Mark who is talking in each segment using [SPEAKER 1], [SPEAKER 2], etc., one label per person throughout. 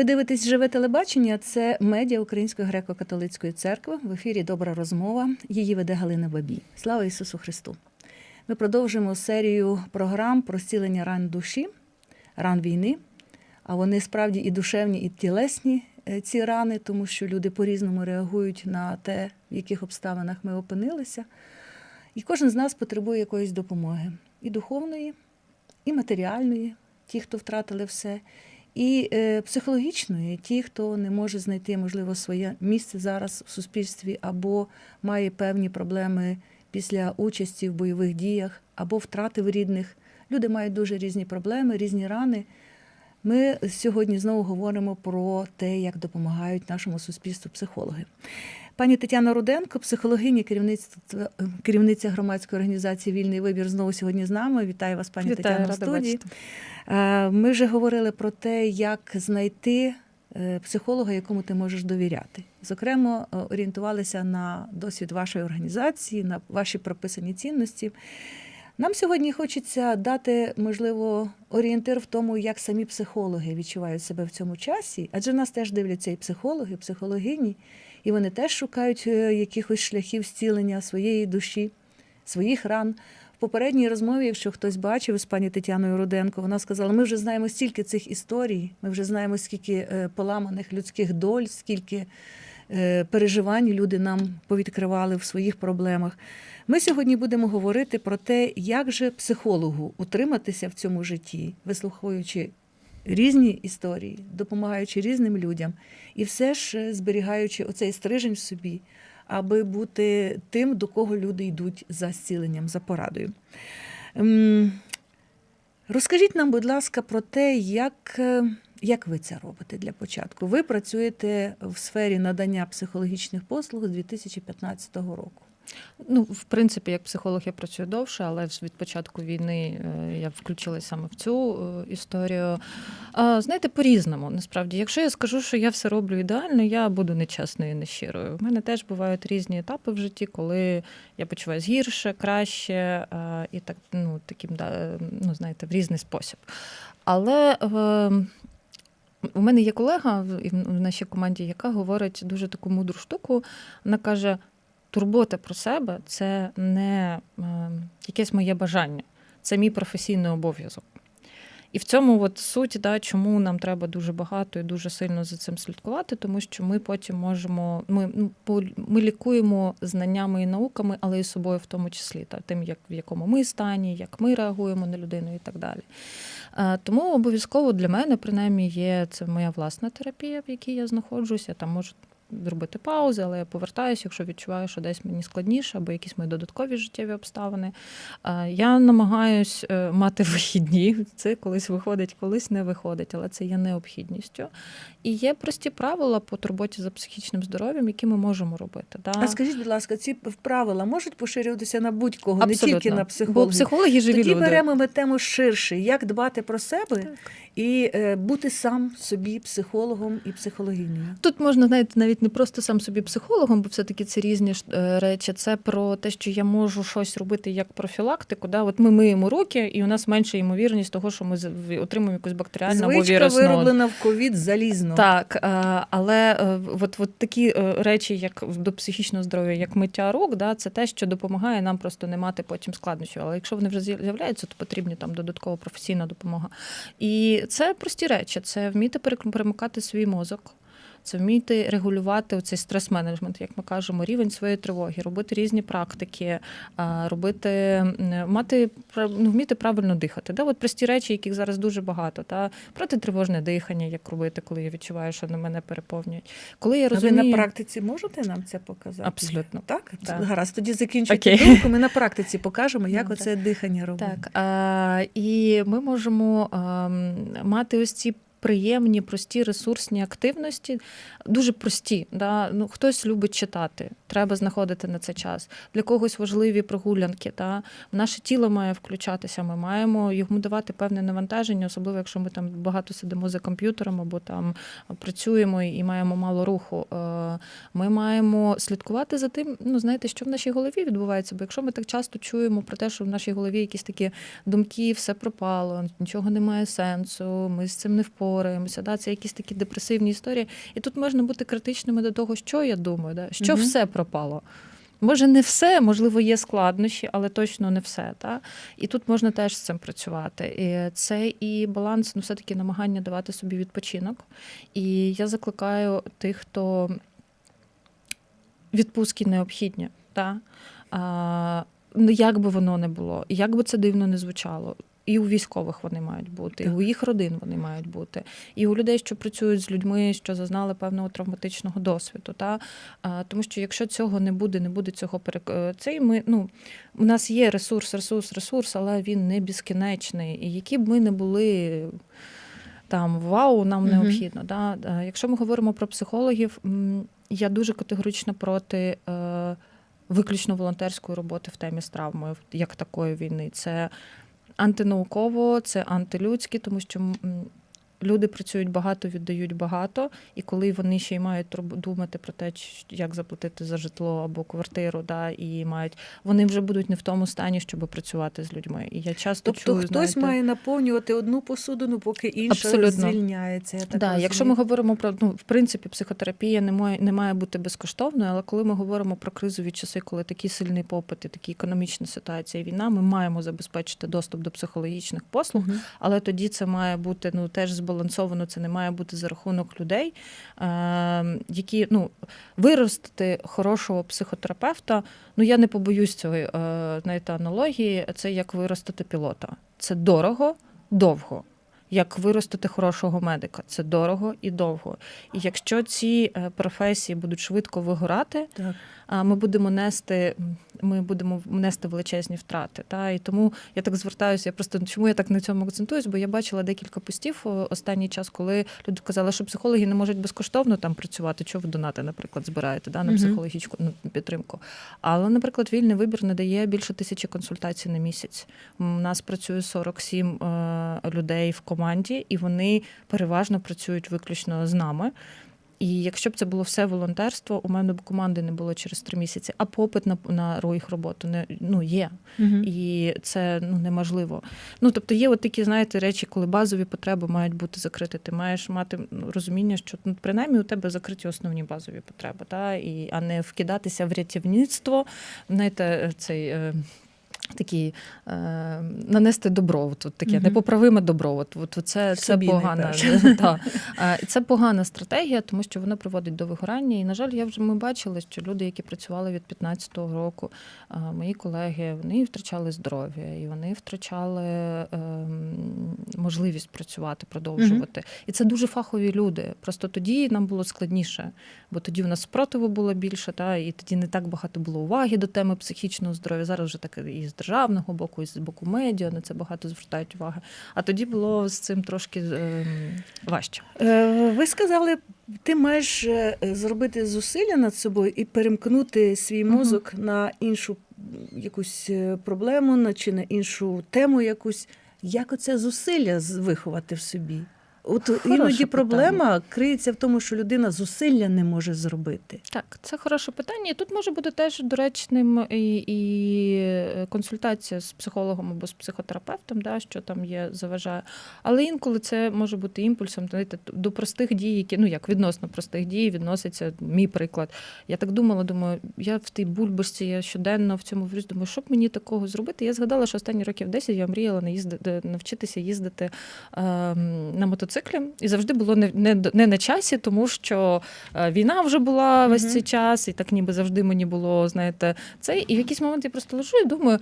[SPEAKER 1] Ви дивитесь живе телебачення. Це медіа Української греко-католицької церкви. В ефірі Добра розмова. Її веде Галина Бабій. Слава Ісусу Христу! Ми продовжуємо серію програм про зцілення ран душі, ран війни. А вони справді і душевні, і тілесні е, ці рани, тому що люди по-різному реагують на те, в яких обставинах ми опинилися. І кожен з нас потребує якоїсь допомоги і духовної, і матеріальної, ті, хто втратили все, і е, психологічної, ті, хто не може знайти, можливо, своє місце зараз в суспільстві, або має певні проблеми після участі в бойових діях, або втратив рідних. Люди мають дуже різні проблеми, різні рани. Ми сьогодні знову говоримо про те, як допомагають нашому суспільству психологи. Пані Тетяна Руденко, психологиня, керівництва керівниця громадської організації Вільний вибір знову сьогодні з нами. Вітаю вас, пані
[SPEAKER 2] Вітаю,
[SPEAKER 1] Тетяно, в студії.
[SPEAKER 2] бачити.
[SPEAKER 1] Е, Ми вже говорили про те, як знайти е, психолога, якому ти можеш довіряти. Зокрема, е, орієнтувалися на досвід вашої організації, на ваші прописані цінності. Нам сьогодні хочеться дати, можливо, орієнтир в тому, як самі психологи відчувають себе в цьому часі, адже нас теж дивляться і психологи, і психологині, і вони теж шукають е, якихось шляхів зцілення своєї душі, своїх ран. В попередній розмові, якщо хтось бачив з пані Тетяною Руденко, вона сказала: ми вже знаємо стільки цих історій, ми вже знаємо, скільки е, поламаних людських доль, скільки переживань люди нам повідкривали в своїх проблемах. Ми сьогодні будемо говорити про те, як же психологу утриматися в цьому житті, вислуховуючи різні історії, допомагаючи різним людям, і все ж е, зберігаючи оцей стрижень в собі, аби бути тим, до кого люди йдуть за зціленням, за порадою. Ем, Розкажіть нам, будь ласка, про те, як, е, як ви це робите для початку. Ви працюєте в сфері надання психологічних послуг з 2015 року.
[SPEAKER 2] Ну, в принципі, як психолог я працюю довше, але від початку війни е, я включилась саме в цю е, історію. Знаєте, по-різному. Насправді, якщо я скажу, що я все роблю ідеально, я буду нечесною і нещирою. У мене теж бувають різні етапи в житті, коли я почуваюся гірше, краще е, і так, ну, таким, ну, знаєте, в різний спосіб. Але. е, У мене є колега в нашій команді, яка говорить дуже таку мудру штуку. Вона каже: турбота про себе це не е, якесь моє бажання, це мій професійний обов'язок. І в цьому от суть, да, чому нам треба дуже багато і дуже сильно за цим слідкувати, тому що ми потім можемо, ми, ну, ми лікуємо знаннями і науками, але і собою в тому числі, та, тим, як, в якому ми стані, як ми реагуємо на людину і так далі. Е, Тому обов'язково для мене, принаймні, є це моя власна терапія, в якій я знаходжуся. Там можу зробити паузи, але я повертаюся, якщо відчуваю, що десь мені складніше, або якісь мої додаткові життєві обставини. Я намагаюсь е, мати вихідні. Це колись виходить, колись не виходить, але це є необхідністю. І є прості правила по турботі за психічним здоров'ям, які ми можемо робити. Да?
[SPEAKER 1] А скажіть, будь ласка, ці правила можуть поширюватися на будь-кого, не тільки на
[SPEAKER 2] Бо
[SPEAKER 1] психологів.
[SPEAKER 2] психологи живі
[SPEAKER 1] Тоді
[SPEAKER 2] люди.
[SPEAKER 1] беремо ми тему ширше, як дбати про себе
[SPEAKER 2] Так.
[SPEAKER 1] І е, бути сам собі психологом і психологинею.
[SPEAKER 2] Тут можна знаєте, навіть не просто сам собі психологом, бо все-таки це різні е, речі. Це про те, що я можу щось робити як профілактику. Да? От ми миємо руки, і у нас менша ймовірність того, що ми в- якусь бактеріальну або
[SPEAKER 1] Звичка
[SPEAKER 2] вірусну.
[SPEAKER 1] вироблена в ковід залізно.
[SPEAKER 2] Так, е, але от, от такі речі, як до психічного здоров'я, як миття рук, да, це те, що допомагає нам просто не мати потім складнощів. Але якщо вони вже з'являються, то потрібна там додаткова професійна допомога. І це прості речі: це вміти перемикати свій мозок. Це вміти регулювати цей стрес-менеджмент, як ми кажемо, рівень своєї тривоги, робити різні практики, робити, мати прав- ну, вміти правильно дихати. Да? От прості речі, яких зараз дуже багато. Та? Протитривожне дихання, як робити, коли я відчуваю, що на мене переповнюють. Коли я
[SPEAKER 1] А ви на практиці можете нам це показати?
[SPEAKER 2] Абсолютно.
[SPEAKER 1] Так?
[SPEAKER 2] Так.
[SPEAKER 1] Гаразд, тоді закінчуйте
[SPEAKER 2] Окей.
[SPEAKER 1] думку. Ми на практиці покажемо, як
[SPEAKER 2] Добре.
[SPEAKER 1] оце дихання робимо.
[SPEAKER 2] Так, а, і ми можемо а, мати ось ці. Приємні, прості ресурсні активності, дуже прості. Да? Ну, хтось любить читати, треба знаходити на це час. Для когось важливі прогулянки. Да? Наше тіло має включатися. Ми маємо йому давати певне навантаження, особливо якщо ми там багато сидимо за комп'ютером або там працюємо і маємо мало руху. Е, Ми маємо слідкувати за тим, ну знаєте, що в нашій голові відбувається. Бо якщо ми так часто чуємо про те, що в нашій голові якісь такі думки, все пропало, нічого немає сенсу, ми з цим не впораємося. Впораємося. Да? Це якісь такі депресивні історії. І тут можна бути критичними до того, що я думаю, да? що
[SPEAKER 1] Мгм.
[SPEAKER 2] все пропало. Може, не все, можливо, є складнощі, але точно не все. Та? І тут можна теж з цим працювати. І це і баланс, ну, все-таки намагання давати собі відпочинок. І я закликаю тих, хто відпустки необхідні. Та? А, ну, як би воно не було, як би це дивно не звучало. І у військових вони мають бути, і у їх родин вони мають бути, і у людей, що працюють з людьми, що зазнали певного травматичного досвіду. Та? А, тому що якщо цього не буде, не буде цього перек... е, цей ми, ну, у нас є ресурс, ресурс, ресурс, але він не безкінечний. І які б ми не були там вау, нам
[SPEAKER 1] Мгм.
[SPEAKER 2] необхідно. Да? Якщо ми говоримо про психологів, я дуже категорично проти е, виключно волонтерської роботи в темі з травмою, як такої війни. Це антинауково, це антилюдське, тому що люди працюють багато, віддають багато, і коли вони ще й мають думати про те, як заплатити за житло або квартиру, да, і мають вони вже будуть не в тому стані, щоб працювати з людьми. І я часто
[SPEAKER 1] Тобто
[SPEAKER 2] чую,
[SPEAKER 1] хтось
[SPEAKER 2] знаєте,
[SPEAKER 1] має наповнювати одну посудину, поки інша
[SPEAKER 2] Абсолютно.
[SPEAKER 1] звільняється. Я так
[SPEAKER 2] Да, якщо ми говоримо про ну, в принципі, психотерапія не має не має бути безкоштовною, але коли ми говоримо про кризові часи, коли такий сильний попит і такі економічна ситуація, війна, ми маємо забезпечити доступ до психологічних послуг,
[SPEAKER 1] Мгм.
[SPEAKER 2] але тоді це має бути ну теж збалансовано. Це не має бути за рахунок людей, е, які ну виростити хорошого психотерапевта. Ну я не побоюсь цієї е, аналогії. Це як виростити пілота. Це дорого, довго. Як виростити хорошого медика, це дорого і довго. І якщо ці е, професії будуть швидко вигорати,
[SPEAKER 1] Так.
[SPEAKER 2] ми будемо нести, ми будемо нести величезні втрати. Та? І тому я так звертаюся. Я просто чому я так на цьому акцентуюсь? Бо я бачила декілька постів останній час, коли люди казали, що психологи не можуть безкоштовно там працювати. Чого ви донати, наприклад, збираєте да, на психологічну ну, підтримку. Але, наприклад, вільний вибір надає більше тисячі консультацій на місяць. У нас працює 47 е, людей в команді, і вони переважно працюють виключно з нами. І якщо б це було все волонтерство, у мене б команди не було через три місяці, а попит на, на їх роботу не ну є.
[SPEAKER 1] Мгм.
[SPEAKER 2] І це ну неможливо. Ну тобто є от такі, знаєте, речі, коли базові потреби мають бути закриті. Ти маєш мати ну, розуміння, що ну, принаймні у тебе закриті основні базові потреби, та і а не вкидатися в рятівництво. Знаєте, цей. Е, Такий е, нанести добро, тут таке
[SPEAKER 1] Мгм.
[SPEAKER 2] непоправиме добро. От, от це, це
[SPEAKER 1] Собі
[SPEAKER 2] погана та. Е, це погана стратегія, тому що вона приводить до вигорання. І, на жаль, я вже ми бачили, що люди, які працювали від 15-го року, е, мої колеги, вони втрачали здоров'я, і вони втрачали ем, можливість працювати, продовжувати. І це дуже фахові люди. Просто тоді нам було складніше, бо тоді в нас спротиву було більше, та і тоді не так багато було уваги до теми психічного здоров'я. Зараз вже так і з державного боку, і з боку медіа на це багато звертають уваги. А тоді було з цим трошки ем, важче.
[SPEAKER 1] Е, Ви сказали, ти маєш е, зробити зусилля над собою і перемкнути свій мозок на іншу якусь е, проблему, чи на іншу тему якусь. Як оце зусилля виховати в собі? От іноді
[SPEAKER 2] питання.
[SPEAKER 1] проблема криється в тому, що людина зусилля не може зробити.
[SPEAKER 2] Так, це хороше питання. І тут може бути теж доречним і, і консультація з психологом або з психотерапевтом, да, що там є, заважає. Але інколи це може бути імпульсом знаєте, до простих дій, які ну як відносно простих дій відноситься мій приклад. Я так думала, думаю, я в тій бульбашці, я щоденно в цьому врюсь, думаю, що б мені такого зробити. Я згадала, що останні років 10 я мріяла наїздити, навчитися їздити ем, на мотоциклі. І завжди було не, не, не на часі, тому що е, війна вже була весь цей час, і так ніби завжди мені було, знаєте, це. І в якийсь момент я просто лежу і думаю.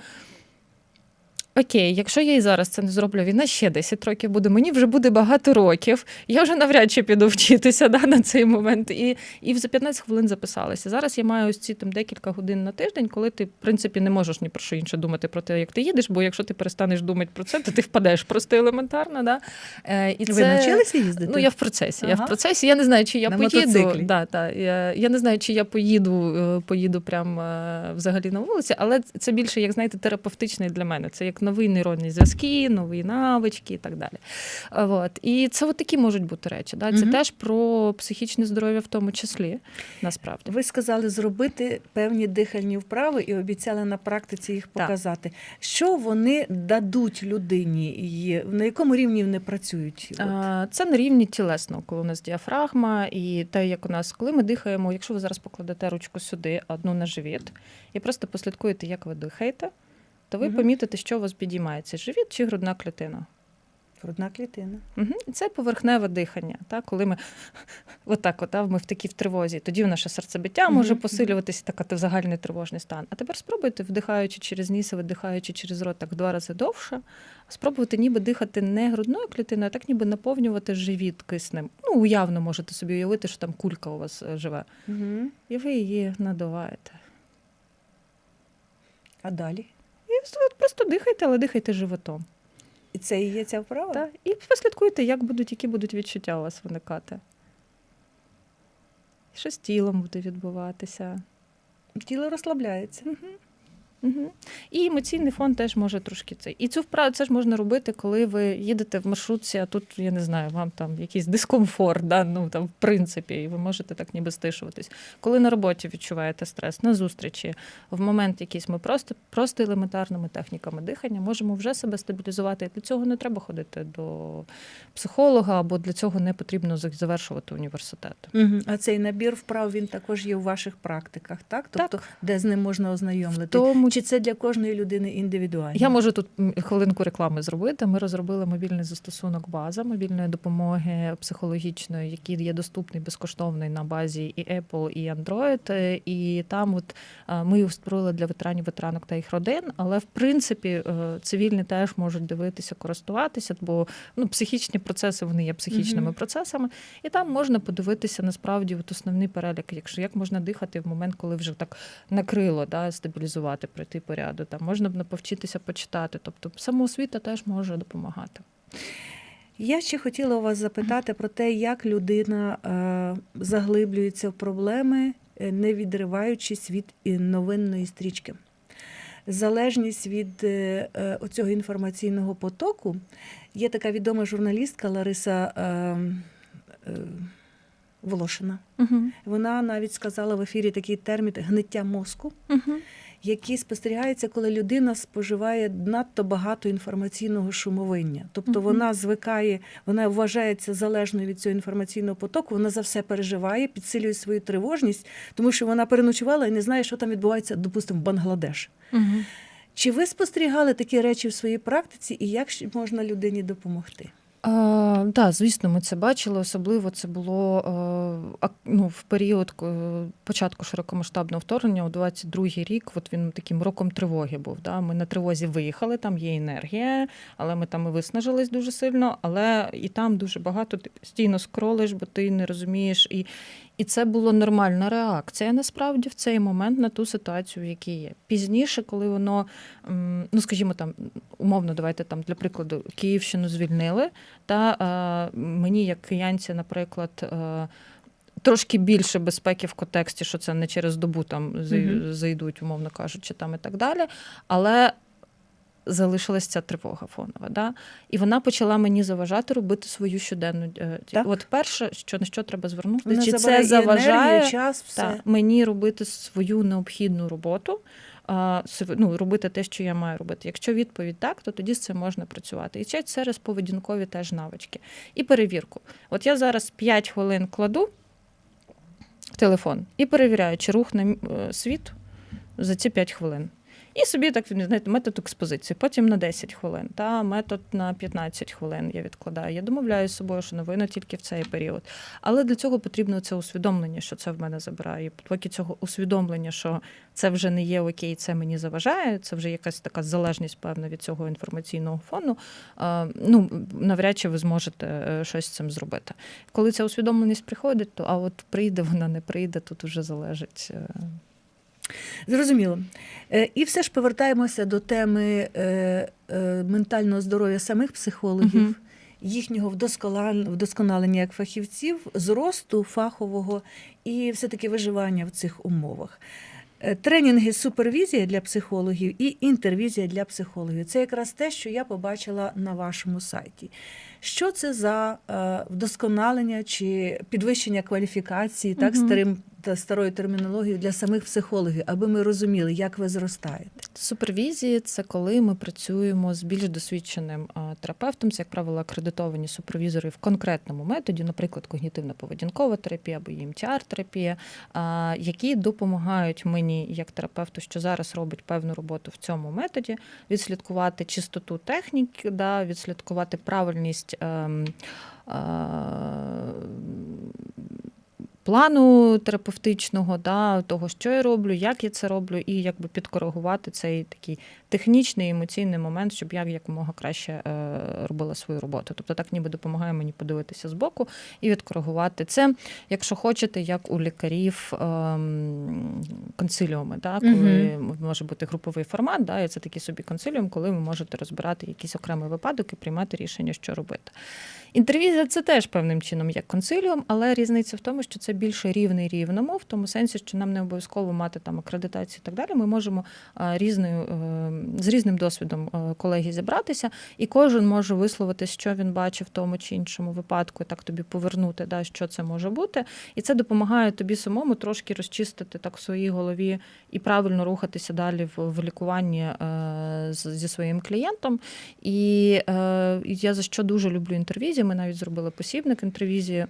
[SPEAKER 2] Окей, якщо я і зараз це не зроблю, війна ще 10 років буде, мені вже буде багато років. Я вже навряд чи піду вчитися да, на цей момент. І, і за 15 хвилин записалася. Зараз я маю ось ці там декілька годин на тиждень, коли ти, в принципі, не можеш ні про що інше думати про те, як ти їдеш, бо якщо ти перестанеш думати про це, то ти впадеш просто елементарно. Да? Е, і
[SPEAKER 1] Ви навчилися їздити?
[SPEAKER 2] Ну, я в процесі. Я в процесі. Я не знаю, чи я
[SPEAKER 1] На
[SPEAKER 2] поїду.
[SPEAKER 1] мотоциклі.
[SPEAKER 2] Да, да, я, я не знаю, чи я поїду, е, поїду прям е, взагалі на вулиці, але це більше, як знаєте, терапевтичний для мене. Це як нові нейронні зв'язки, нові навички і так далі. От. І це от такі можуть бути речі. Да? Це
[SPEAKER 1] Мгм.
[SPEAKER 2] теж про психічне здоров'я в тому числі, насправді.
[SPEAKER 1] Ви сказали зробити певні дихальні вправи і обіцяли на практиці їх
[SPEAKER 2] Так.
[SPEAKER 1] показати. Що вони дадуть людині, і на якому рівні вони працюють? От.
[SPEAKER 2] Це на рівні тілесного, коли у нас діафрагма, і те, як у нас, коли ми дихаємо, якщо ви зараз покладете ручку сюди, одну на живіт, і просто послідкуєте, як ви дихаєте, то ви
[SPEAKER 1] Мгм.
[SPEAKER 2] помітите, що у вас підіймається живіт чи грудна клітина.
[SPEAKER 1] Грудна клітина.
[SPEAKER 2] Угу. І це поверхневе дихання. Так? Коли ми отак, от, ми в такій в тривозі, тоді наше серцебиття може посилюватися, так от загальний тривожний стан. А тепер спробуйте, вдихаючи через ніс, видихаючи через рот так в два рази довше, спробуйте ніби дихати не грудною клітиною, а так ніби наповнювати живіт киснем. Ну, уявно можете собі уявити, що там кулька у вас е, живе.
[SPEAKER 1] Угу.
[SPEAKER 2] І ви її надуваєте.
[SPEAKER 1] А далі?
[SPEAKER 2] Просто дихайте, але дихайте животом.
[SPEAKER 1] І це і є ця вправа?
[SPEAKER 2] Так? І послідкуйте, як будуть, які будуть відчуття у вас виникати. Що з тілом буде відбуватися.
[SPEAKER 1] Тіло розслабляється.
[SPEAKER 2] Угу. І емоційний фон теж може трошки цей. І цю вправу це ж можна робити, коли ви їдете в маршрутці, а тут, я не знаю, вам там якийсь дискомфорт, да? ну, там, в принципі, і ви можете так ніби стишуватись. Коли на роботі відчуваєте стрес, на зустрічі, в момент якийсь ми просто, просто елементарними техніками дихання можемо вже себе стабілізувати. І для цього не треба ходити до психолога, або для цього не потрібно завершувати університет.
[SPEAKER 1] Угу. А цей набір вправ він також є у ваших практиках, так? Тобто, де з ним можна ознайомити?
[SPEAKER 2] Тому
[SPEAKER 1] Чи це для кожної людини індивідуально?
[SPEAKER 2] Я можу тут хвилинку реклами зробити. Ми розробили мобільний застосунок база мобільної допомоги психологічної, який є доступний безкоштовний на базі і Apple, і Android. Е, І там, от е, ми його створили для ветеранів, ветеранок та їх родин. Але в принципі е, цивільні теж можуть дивитися, користуватися, бо ну психічні процеси вони є психічними
[SPEAKER 1] Мгм.
[SPEAKER 2] процесами, і там можна подивитися насправді от основний перелік, якщо як можна дихати в момент, коли вже так накрило, да, стабілізувати, пройти по ряду. Там можна б повчитися почитати. Тобто самоосвіта теж може допомагати.
[SPEAKER 1] Я ще хотіла у вас запитати про те, як людина е, заглиблюється в проблеми, е, не відриваючись від е, новинної стрічки. Залежність від е, інформаційного потоку. Є така відома журналістка Лариса Волошина.
[SPEAKER 2] Угу.
[SPEAKER 1] Вона навіть сказала в ефірі такий термін гниття мозку.
[SPEAKER 2] Угу.
[SPEAKER 1] Які спостерігаються, коли людина споживає надто багато інформаційного шумовиння. Тобто вона звикає, вона вважається залежною від цього інформаційного потоку, вона за все переживає, підсилює свою тривожність, тому що вона переночувала і не знає, що там відбувається, допустимо, в Бангладеш.
[SPEAKER 2] Угу.
[SPEAKER 1] Чи ви спостерігали такі речі в своїй практиці, і як можна людині допомогти?
[SPEAKER 2] Так, да, звісно, ми це бачили. Особливо це було е, ну, в період е, початку широкомасштабного вторгнення у 22-й рік. От він таким роком тривоги був. Да? Ми на тривозі виїхали, там є енергія, але ми там і виснажились дуже сильно. Але і там дуже багато ти постійно скролиш, бо ти не розумієш. І, і це була нормальна реакція насправді в цей момент на ту ситуацію, в якій є. Пізніше, коли воно, ну скажімо, там умовно, давайте там для прикладу Київщину звільнили. Та е, мені, як киянці, наприклад, е, трошки більше безпеки в контексті, що це не через добу там зай- зайдуть, умовно кажучи, там і так далі. Але залишилась ця тривога фонова. Да? І вона почала мені заважати робити свою щоденну. е,
[SPEAKER 1] Так.
[SPEAKER 2] От перше, що на що треба звернути,
[SPEAKER 1] Вона
[SPEAKER 2] чи це
[SPEAKER 1] і енергію,
[SPEAKER 2] заважає
[SPEAKER 1] час, все.
[SPEAKER 2] та, мені робити свою необхідну роботу, ну, робити те, що я маю робити. Якщо відповідь так, то тоді з цим можна працювати. І ще через поведінкові теж навички. І перевірку. От я зараз 5 хвилин кладу телефон і перевіряю, чи рух на е, світ за ці 5 хвилин. І собі так знаєте, метод експозиції, потім на 10 хвилин, та метод на 15 хвилин я відкладаю. Я домовляю з собою, що новина тільки в цей період. Але для цього потрібно це усвідомлення, що це в мене забирає. Поки цього усвідомлення, що це вже не є окей, це мені заважає, це вже якась така залежність певна від цього інформаційного фону. е, Ну навряд чи ви зможете е, щось з цим зробити. Коли ця усвідомленість приходить, то а от прийде вона, не прийде, тут уже залежить.
[SPEAKER 1] Зрозуміло. Е, І все ж повертаємося до теми е, е, ментального здоров'я самих психологів,
[SPEAKER 2] Мгм.
[SPEAKER 1] їхнього вдосконалення як фахівців, зросту фахового і все-таки виживання в цих умовах. Тренінги супервізія для психологів і інтервізія для психологів. Це якраз те, що я побачила на вашому сайті. Що це за вдосконалення чи підвищення кваліфікації, так,
[SPEAKER 2] Мгм.
[SPEAKER 1] старим та старою термінологією для самих психологів, аби ми розуміли, як ви зростаєте?
[SPEAKER 2] Супервізії це коли ми працюємо з більш досвідченим терапевтом, це, як правило, акредитовані супервізори в конкретному методі, наприклад, когнітивно-поведінкова терапія або emtr терапія які допомагають мені, як терапевту, що зараз робить певну роботу в цьому методі, відслідкувати чистоту технік, да, відслідкувати правильність. е, Плану терапевтичного, да, того, що я роблю, як я це роблю, і якби підкоригувати цей такий технічний емоційний момент, щоб я якомога краще е, робила свою роботу. Тобто так ніби допомагає мені подивитися збоку і відкоригувати це, якщо хочете, як у лікарів ем, консиліуми, да, коли може бути груповий формат, да, і це такий собі консиліум, коли ви можете розбирати якийсь окремий випадок і приймати рішення, що робити. Інтервізія це теж певним чином як консиліум, але різниця в тому, що це більше рівний рівному, в тому сенсі, що нам не обов'язково мати там акредитацію і так далі. Ми можемо різною е, з різним досвідом е, колеги зібратися, і кожен може висловити, що він бачив в тому чи іншому випадку, і так тобі повернути, да, що це може бути. І це допомагає тобі самому трошки розчистити так в своїй голові і правильно рухатися далі в, лікуванні е, зі своїм клієнтом. І е, я за що дуже люблю інтервізію. Ми навіть зробили посібник інтервізії.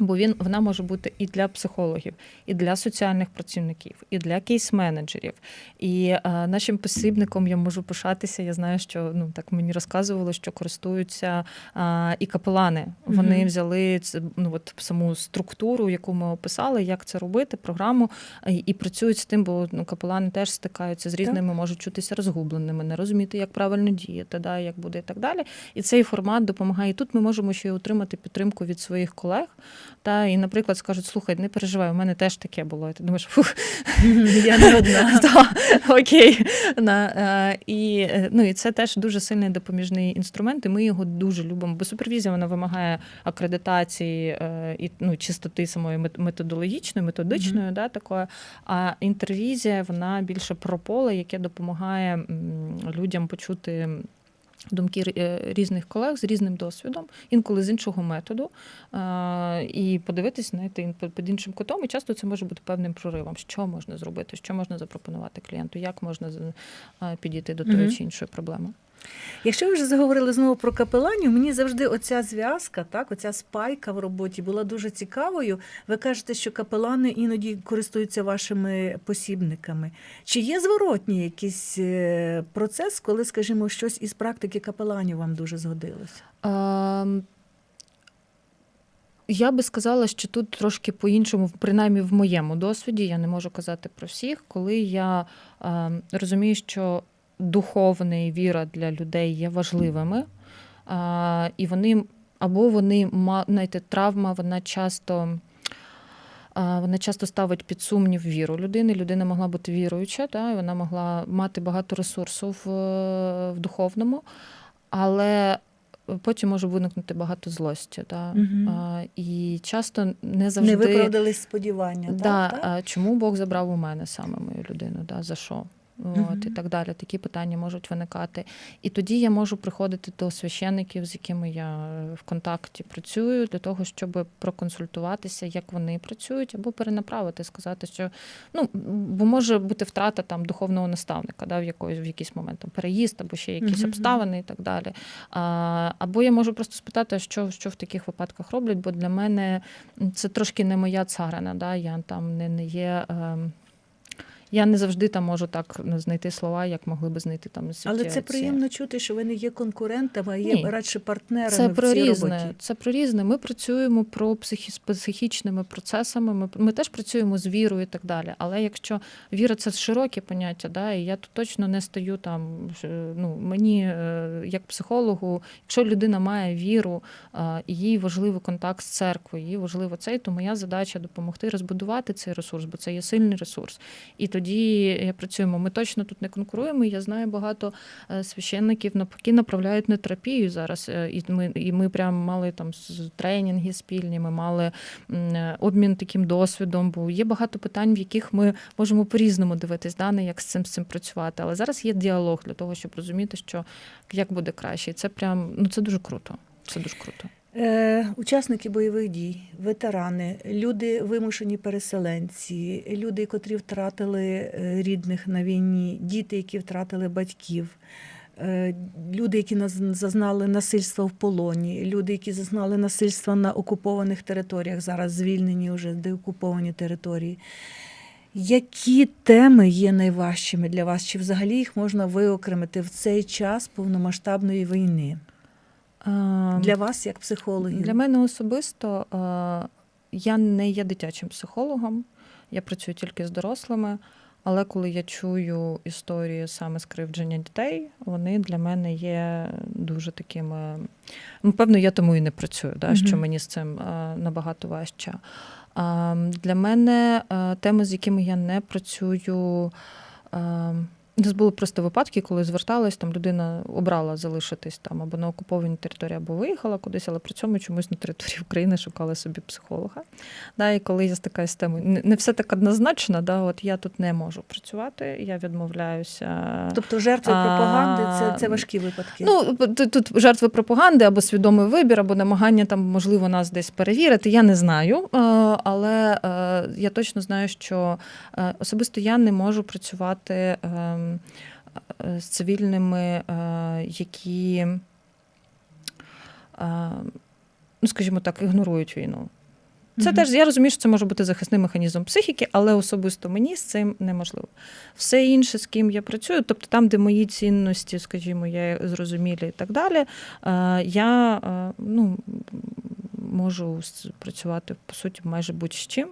[SPEAKER 2] Бо він вона може бути і для психологів, і для соціальних працівників, і для кейс-менеджерів. І е, нашим посібником я можу пишатися. Я знаю, що ну так мені розказували, що користуються е, і капелани. Вони
[SPEAKER 1] Мгм.
[SPEAKER 2] взяли це ну от саму структуру, яку ми описали, як це робити, програму, і, і працюють з тим, бо ну капелани теж стикаються з різними, можуть чутися розгубленими, не розуміти, як правильно діяти, да, як буде і так далі. І цей формат допомагає. І тут ми можемо ще й отримати підтримку від своїх колег. Та і, наприклад, скажуть: слухай, не переживай, у мене теж таке було. І ти думаєш, фух,
[SPEAKER 1] Я не одна.
[SPEAKER 2] окей. Е, і, е, ну, і це теж дуже сильний допоміжний інструмент, і ми його дуже любимо. Бо супервізія вона вимагає акредитації е, і ну, чистоти самої мет- методологічної, методичної, да, такої. А інтервізія вона більше про поле, яке допомагає людям почути. Думки е, різних колег з різним досвідом, інколи з іншого методу, і подивитись знаєте, під іншим кутом. І часто це може бути певним проривом, що можна зробити, що можна запропонувати клієнту, як можна підійти до тої чи іншої проблеми.
[SPEAKER 1] Якщо ви вже заговорили знову про капеланів, мені завжди оця зв'язка, так, оця спайка в роботі була дуже цікавою. Ви кажете, що капелани іноді користуються вашими посібниками. Чи є зворотній якийсь е, процес, коли, скажімо, щось із практики капеланів вам дуже згодилося?
[SPEAKER 2] Ем, Я би сказала, що тут трошки по-іншому, принаймні в моєму досвіді, я не можу казати про всіх, коли я ем, розумію, що духовне і віра для людей є важливими, е, і вони або вони знаєте, травма, вона часто. Вона часто ставить під сумнів віру людини. Людина могла бути віруюча, та, і вона могла мати багато ресурсу в, в духовному, але потім може виникнути багато злості. Да? А, і часто не завжди
[SPEAKER 1] Не виправдались сподівання.
[SPEAKER 2] да,
[SPEAKER 1] так, так?
[SPEAKER 2] чому Бог забрав у мене саме мою людину? Да? За що? От, і так далі. Такі питання можуть виникати. І тоді я можу приходити до священників, з якими я е, в контакті працюю, для того, щоб проконсультуватися, як вони працюють, або перенаправити, сказати, що ну бо може бути втрата там духовного наставника, да, в якоїсь в якийсь момент там переїзд або ще якісь
[SPEAKER 1] Мгм.
[SPEAKER 2] обставини і так далі. А, або я можу просто спитати, що, що в таких випадках роблять, бо для мене це трошки не моя царина. Да? Я там не, не є. Ем, я не завжди там можу так ну, знайти слова, як могли би знайти там
[SPEAKER 1] Але це приємно чути, що ви не є конкурентами, а є
[SPEAKER 2] Ні.
[SPEAKER 1] радше партнерами
[SPEAKER 2] Це
[SPEAKER 1] в
[SPEAKER 2] про
[SPEAKER 1] цій
[SPEAKER 2] різне.
[SPEAKER 1] роботі.
[SPEAKER 2] Це про різне. Ми працюємо про психі, психічними процесами. Ми, ми теж працюємо з вірою і так далі. Але якщо віра це широке поняття, да, і я тут точно не стаю там. Ну мені е, як психологу, якщо людина має віру, е, і їй важливий контакт з церквою, їй важливо цей, то моя задача допомогти розбудувати цей ресурс, бо це є сильний ресурс. І тоді тоді працюємо. Ми точно тут не конкуруємо. Я знаю багато е, священників навпаки направляють на терапію зараз. е, І ми, і ми прям мали там тренінги спільні. Ми мали е, обмін таким досвідом. Бо є багато питань, в яких ми можемо по-різному дивитись, да, як з цим з цим працювати. Але зараз є діалог для того, щоб розуміти, що як буде краще. І це прям ну це дуже круто. Це дуже круто.
[SPEAKER 1] Е, учасники бойових дій, ветерани, люди вимушені переселенці, люди, котрі втратили е, рідних на війні, діти, які втратили батьків, е, люди, які зазнали насильства в полоні, люди, які зазнали насильства на окупованих територіях, зараз звільнені вже деокуповані території. Які теми є найважчими для вас? Чи взагалі їх можна виокремити в цей час повномасштабної війни?
[SPEAKER 2] Ем,
[SPEAKER 1] Для вас, як психологів?
[SPEAKER 2] Для мене особисто е, я не є дитячим психологом, я працюю тільки з дорослими. Але коли я чую історії саме скривдження дітей, вони для мене є дуже такими. Ну, певно, я тому і не працюю, да, що мені з цим е, набагато важче. Для мене е, теми, з якими я не працюю. У нас були просто випадки, коли зверталась, там людина обрала залишитись там або на окупованій території, або виїхала кудись, але при цьому чомусь на території України шукали собі психолога. Да, і коли я стикаюся з темою, не, все так однозначно, да, от я тут не можу працювати, я відмовляюся.
[SPEAKER 1] Тобто жертви
[SPEAKER 2] А,
[SPEAKER 1] пропаганди це, це важкі випадки.
[SPEAKER 2] Ну, тут, жертви пропаганди або свідомий вибір, або намагання там, можливо, нас десь перевірити. Я не знаю. Е, Але е, я точно знаю, що е, особисто я не можу працювати ем, з цивільними, е, які, е, ну, скажімо так, ігнорують війну. Це теж я розумію, що це може бути захисний механізм психіки, але особисто мені з цим неможливо. Все інше, з ким я працюю, тобто там, де мої цінності, скажімо, є зрозумілі і так далі, е, я е, ну, можу працювати по суті майже будь з чим.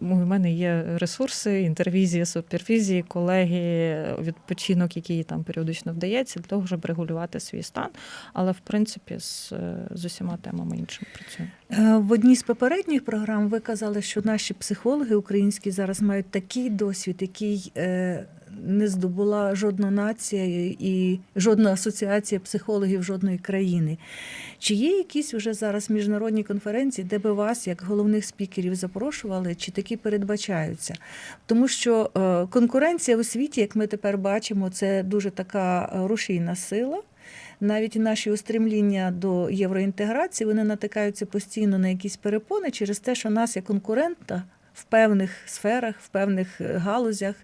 [SPEAKER 2] У мене є ресурси, інтервізії, супервізії, колеги, відпочинок, який там періодично вдається, для того, щоб регулювати свій стан. Але в принципі з, з усіма темами іншими працюю.
[SPEAKER 1] Е, В одній з попередніх програм ви казали, що наші психологи українські зараз мають такий досвід, який е, не здобула жодна нація і жодна асоціація психологів жодної країни. Чи є якісь вже зараз міжнародні конференції, де би вас, як головних спікерів, запрошували, чи такі передбачаються? Тому що е, конкуренція у світі, як ми тепер бачимо, це дуже така рушійна сила. Навіть наші устремління до євроінтеграції вони натикаються постійно на якісь перепони через те, що нас як конкурента в певних сферах, в певних галузях галузях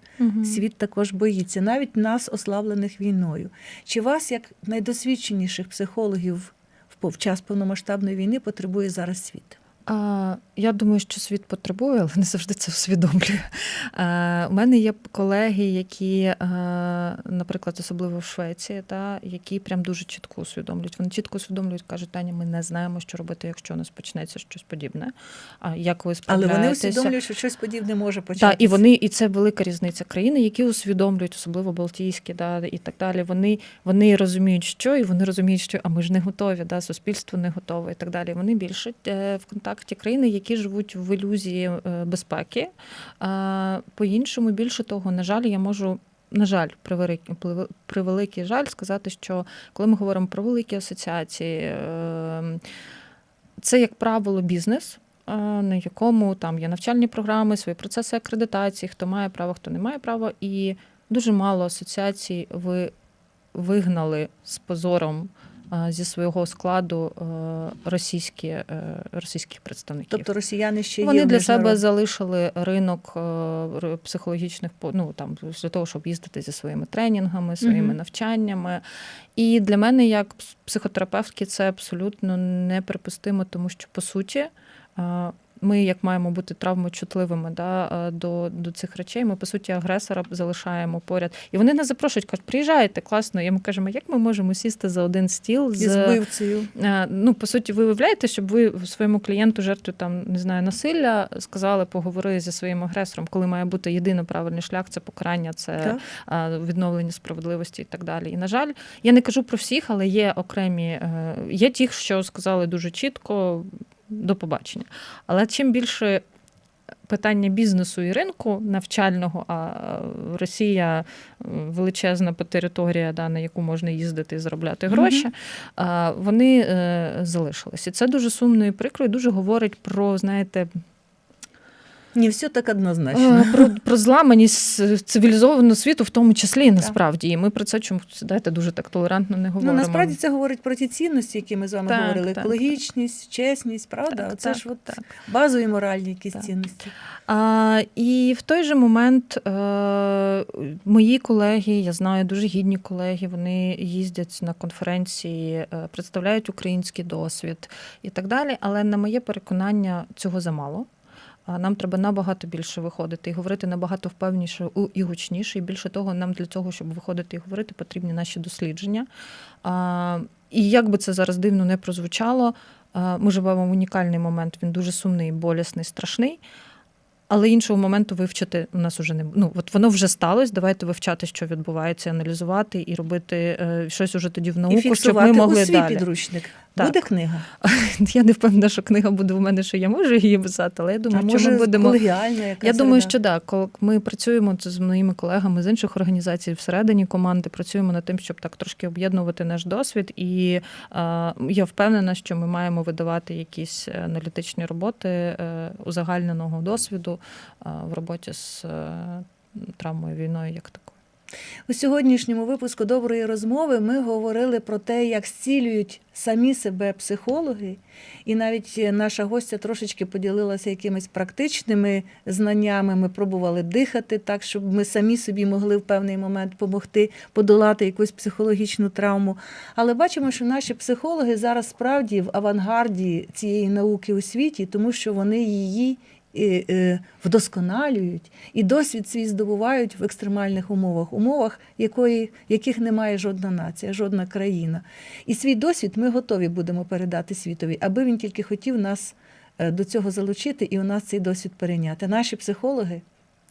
[SPEAKER 1] світ також боїться, навіть нас, ослаблених війною. Чи вас, як найдосвідченіших психологів в час повномасштабної війни, потребує зараз світ?
[SPEAKER 2] А, я думаю, що світ потребує, але не завжди це усвідомлює. А, у мене є колеги, які, а, наприклад, особливо в Швеції, та, які прям дуже чітко усвідомлюють. Вони чітко усвідомлюють, кажуть, Таня, ми не знаємо, що робити, якщо у нас почнеться щось подібне. А як ви
[SPEAKER 1] Але вони усвідомлюють, що щось подібне може
[SPEAKER 2] Так, і вони, і це велика різниця. Країни, які усвідомлюють, особливо Балтійські, да, і так далі. Вони, вони розуміють, що, і вони розуміють, що а ми ж не готові, да, суспільство не готове і так далі. Вони більше е, в контакті країни, які живуть в ілюзії е, безпеки. По-іншому, більше того, на жаль, я можу. На жаль, превеликий жаль сказати, що коли ми говоримо про великі асоціації, е, це, як правило, бізнес, е, на якому там є навчальні програми, свої процеси акредитації, хто має право, хто не має права. І дуже мало асоціацій ви вигнали з позором е, зі свого складу е, російські, е, російських представників.
[SPEAKER 1] Тобто росіяни ще
[SPEAKER 2] Вони
[SPEAKER 1] є
[SPEAKER 2] для себе залишили ринок е, психологічних ну, там, для того, щоб їздити зі своїми тренінгами, своїми
[SPEAKER 1] угу.
[SPEAKER 2] навчаннями. І для мене, як психотерапевтки, це абсолютно неприпустимо, тому що по суті. Е, Ми, як маємо бути травмочутливими да, е, до, до цих речей, ми по суті агресора залишаємо поряд. І вони нас запрошують, кажуть, приїжджайте, класно. І ми кажемо, як ми можемо сісти за один стіл з
[SPEAKER 1] вбивцею.
[SPEAKER 2] Е, Ну, по суті, ви виявляєте, щоб ви своєму клієнту жертву там не знаю насилля сказали, поговори зі своїм агресором, коли має бути єдино правильний шлях, це покарання, це
[SPEAKER 1] Так?
[SPEAKER 2] відновлення справедливості і так далі. І на жаль, я не кажу про всіх, але є окремі е, є ті, що сказали дуже чітко до побачення. Але чим більше питання бізнесу і ринку навчального, а Росія е, величезна територія, да, на яку можна їздити і заробляти гроші, вони залишилися. залишились. І це дуже сумно і прикро, і дуже говорить про, знаєте,
[SPEAKER 1] Не все так однозначно.
[SPEAKER 2] Е, Про, про зламаність цивілізованого світу, в тому числі насправді. І ми про це чомусь знаєте, дуже так толерантно не
[SPEAKER 1] Ну,
[SPEAKER 2] говоримо.
[SPEAKER 1] насправді це говорить про ті цінності, які ми з вами
[SPEAKER 2] Так,
[SPEAKER 1] говорили:
[SPEAKER 2] так,
[SPEAKER 1] екологічність, чесність, правда?
[SPEAKER 2] Так, так,
[SPEAKER 1] ж от
[SPEAKER 2] так.
[SPEAKER 1] базові моральні якісь
[SPEAKER 2] Так.
[SPEAKER 1] цінності.
[SPEAKER 2] А, і в той же момент е, мої колеги, я знаю, дуже гідні колеги, вони їздять на конференції, е, представляють український досвід і так далі. Але на моє переконання, цього замало. Нам треба набагато більше виходити і говорити набагато впевніше і гучніше. І більше того, нам для того, щоб виходити і говорити, потрібні наші дослідження. І як би це зараз дивно не прозвучало, ми живемо в унікальний момент. Він дуже сумний, болісний, страшний. Але іншого моменту вивчити у нас уже не ну, от воно вже сталося. Давайте вивчати, що відбувається, аналізувати і робити е, щось уже тоді в
[SPEAKER 1] І
[SPEAKER 2] науку, щоб ми могли
[SPEAKER 1] у свій
[SPEAKER 2] далі.
[SPEAKER 1] підручник.
[SPEAKER 2] Так.
[SPEAKER 1] Буде книга.
[SPEAKER 2] Я не впевнена, що книга буде в мене, що я можу її писати, але я думаю,
[SPEAKER 1] а
[SPEAKER 2] що
[SPEAKER 1] може
[SPEAKER 2] ми будемо. Я думаю, що так, коли ми працюємо з моїми колегами з інших організацій всередині команди, працюємо над тим, щоб так трошки об'єднувати наш досвід. І е, я впевнена, що ми маємо видавати якісь аналітичні роботи е, узагальненого досвіду е, в роботі з е, травмою війною, як такою.
[SPEAKER 1] У сьогоднішньому випуску доброї розмови ми говорили про те, як зцілюють самі себе психологи, і навіть наша гостя трошечки поділилася якимись практичними знаннями. Ми пробували дихати так, щоб ми самі собі могли в певний момент допомогти подолати якусь психологічну травму. Але бачимо, що наші психологи зараз справді в авангарді цієї науки у світі, тому що вони її е, е, вдосконалюють і досвід свій здобувають в екстремальних умовах, умовах, якої, яких немає жодна нація, жодна країна. І свій досвід ми готові будемо передати світові, аби він тільки хотів нас е, до цього залучити і у нас цей досвід перейняти. Наші психологи.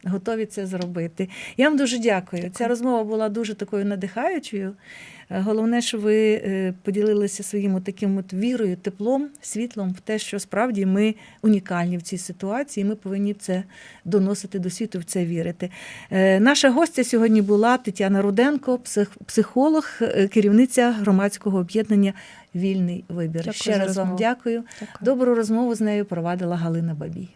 [SPEAKER 1] Готові це зробити. Я вам дуже дякую. Ця розмова була дуже такою надихаючою. Е, Головне, що ви е, поділилися своїм таким от вірою, теплом, світлом в те, що справді ми унікальні в цій ситуації. і Ми повинні це доносити до світу, в це вірити. Е, Наша гостя сьогодні була Тетяна Руденко, психолог, керівниця громадського об'єднання Вільний вибір.
[SPEAKER 2] Дякую
[SPEAKER 1] Ще раз вам дякую.
[SPEAKER 2] Дякую.
[SPEAKER 1] Добру розмову з нею провадила Галина Бабій.